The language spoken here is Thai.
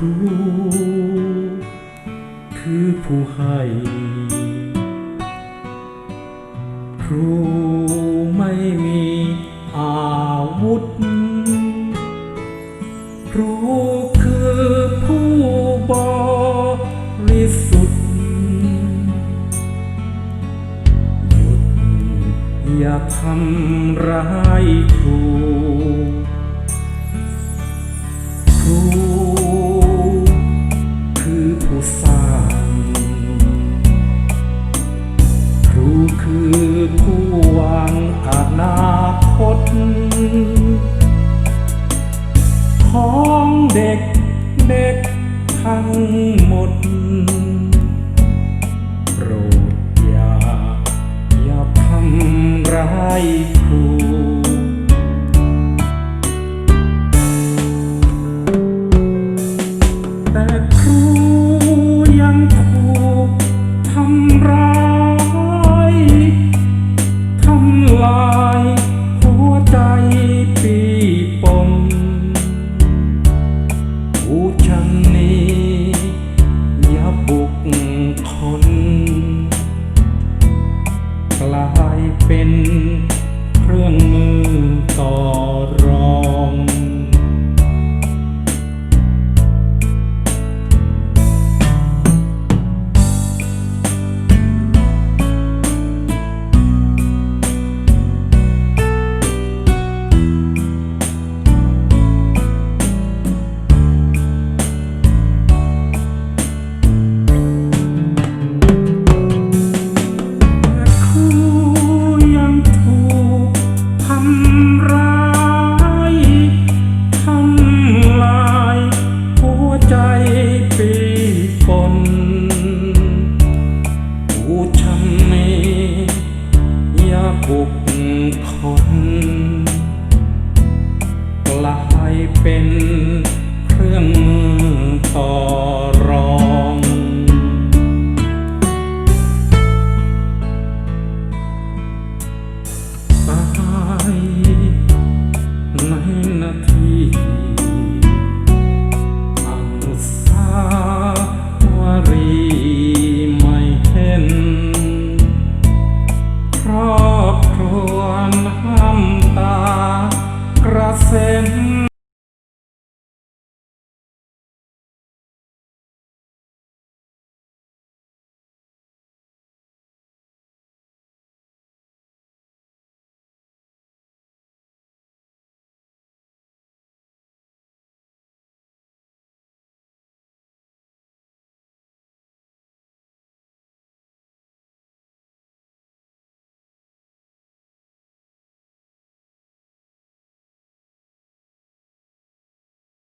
ครู คือผู้ให้ ครูไม่มีอาวุธ ครูคือผู้บริสุทธิ์ หยุดอย่าทำร้ายครู ด็กเด็กทั้งหมด โปรดอย่า อย่าทำร้ายครูแต่ครูยังถูกทำร้ายทำลาย กลายเป็นเครื่องมือต่อรอง กพ้นกลายเป็น nascendo